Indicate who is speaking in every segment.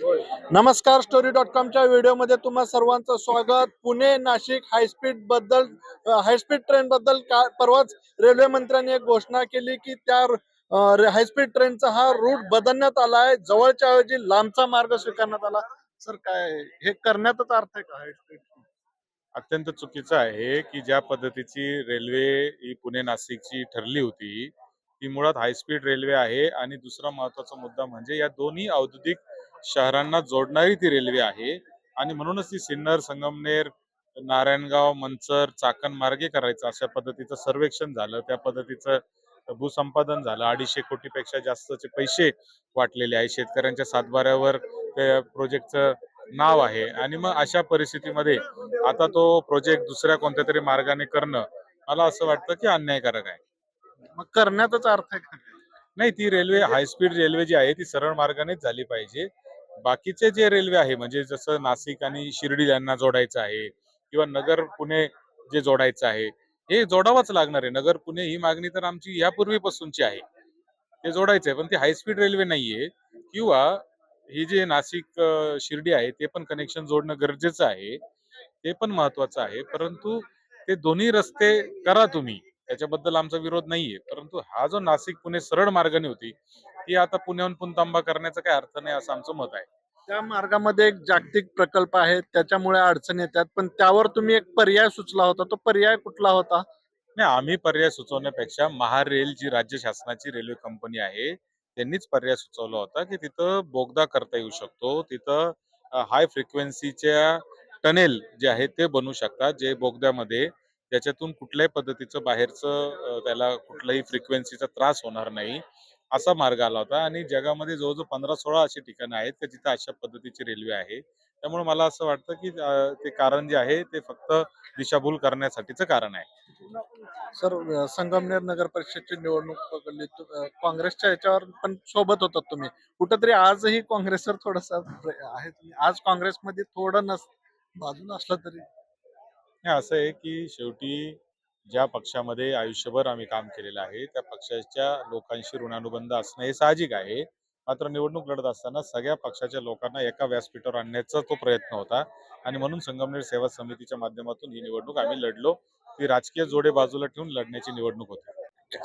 Speaker 1: नमस्कार story dot कॉमच्या व्हिडिओमध्ये तुम्हा सर्वांचं स्वागत. पुणे नाशिक हायस्पीडबद्दल हायस्पीड ट्रेन बद्दल का परवाच रेल्वे मंत्र्यांनी एक घोषणा केली की त्या हायस्पीड ट्रेनचा हा रूट बदलण्यात आला आहे. जवळच्या ऐवजी लांबचा मार्ग स्वीकारण्यात आला. सर काय हे करण्यातच अर्थ आहे का हायस्पीड
Speaker 2: अत्यंत चुकीचं आहे की ज्या पद्धतीची रेल्वे ही पुणे नाशिकची ठरली होती ती मुळात हायस्पीड रेल्वे आहे. आणि दुसरा महत्त्वाचा मुद्दा म्हणजे या दोन्ही औद्योगिक शहरांना जोडणारी ती रेल्वे आहे. आणि म्हणूनच ती सिन्नर संगमनेर नारायणगाव मंचर चाकण मार्गे करायचं अशा पद्धतीचं सर्वेक्षण झालं. त्या पद्धतीचं भूसंपादन झालं. अडीचशे कोटीपेक्षा जास्तचे पैसे वाटलेले आहे शेतकऱ्यांच्या सातबाऱ्यावर त्या प्रोजेक्टचं नाव आहे. आणि मग अशा परिस्थितीमध्ये आता तो प्रोजेक्ट दुसऱ्या कोणत्या तरी मार्गाने करणं मला असं वाटतं की अन्यायकारक आहे.
Speaker 1: मग करण्यातच अर्थ आहे
Speaker 2: नाही ती रेल्वे हायस्पीड रेल्वे जी आहे ती सरळ मार्गानेच झाली पाहिजे. बाकीचे जे रेल्वे आहे म्हणजे जसं नाशिक आणि शिर्डी यांना जोडायचं आहे किंवा नगर पुणे जे जोडायचं आहे हे जोडावंच लागणार आहे. नगर पुणे ही मागणी तर आमची यापूर्वीपासूनची आहे. ते जोडायचं आहे पण ती हायस्पीड रेल्वे नाहीये. किंवा ही जे नाशिक शिर्डी आहे ते पण कनेक्शन जोडणं गरजेचं आहे. ते पण महत्वाचं आहे. परंतु ते दोन्ही रस्ते करा तुम्ही. त्याच्याबद्दल आमचा विरोध नाहीये. परंतु हा जो नाशिक पुणे सरळ मार्गाने होती ती आता पुण्याहून पुनतांबा करण्याचा काही अर्थ नाही असं आमचं मत आहे.
Speaker 1: त्या मार्गामध्ये एक जागतिक प्रकल्प आहे त्याच्यामुळे अडचणी येतात. पण त्यावर तुम्ही एक पर्याय सुचला होता. तो पर्याय कुठला होता?
Speaker 2: नाही आम्ही पर्याय सुचवण्यापेक्षा महारेल जी राज्य शासनाची रेल्वे कंपनी आहे त्यांनीच पर्याय सुचवला होता की तिथं बोगदा करता येऊ शकतो. तिथं हाय फ्रिक्वेन्सीच्या टनेल जे आहे ते बनू शकतात जे बोगद्यामध्ये त्याच्यातून कुठल्याही पद्धतीचं बाहेरचं त्याला कुठल्याही फ्रिक्वेन्सीचा त्रास होणार नाही. असा मार्ग आला होता आणि जगामध्ये जवळजवळ पंधरा सोळा अशी ठिकाणं आहेत की जिथं अशा पद्धतीची रेल्वे आहे. त्यामुळे मला असं वाटतं की ते कारण जे आहे ते फक्त दिशाभूल करण्यासाठीचं कारण आहे.
Speaker 1: सर संगमनेर नगर परिषदची निवडणूक पकडली. काँग्रेसच्या याच्यावर पण सोबत होतात तुम्ही. कुठंतरी आजही काँग्रेसवर थोडस आहे आज काँग्रेसमध्ये थोडं नस बाजूला असलं तरी.
Speaker 2: हे असं आहे की शेवटी ज्या पक्षामध्ये आयुष्यभर आम्ही काम केलेलं आहे त्या पक्षाच्या लोकांशी ऋणानुबंध असणं हे साहजिक आहे. मात्र निवडणूक लढत असताना सगळ्या पक्षाच्या लोकांना एका व्यासपीठावर आणण्याचा तो प्रयत्न होता आणि म्हणून संगमनेर सेवा समितीच्या माध्यमातून ही निवडणूक आम्ही लढलो. ती राजकीय जोडे बाजूला ठेवून लढण्याची निवडणूक होती.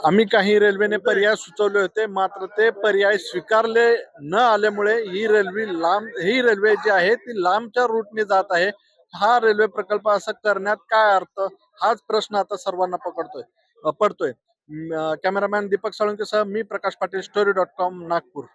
Speaker 1: आम्ही काही रेल्वेने पर्याय सुचवले होते मात्र ते पर्याय स्वीकारले न आल्यामुळे ही रेल्वे लांब ही रेल्वे जी आहे ती लांबच्या रूटने जात आहे. हा रेल्वे प्रकल्प असं करण्यात काय अर्थ? हाच प्रश्न आता सर्वांना पकडतोय पडतोय. कॅमेरामॅन दीपक साळुंकेसह मी Prakash Patil story dot com Nagpur.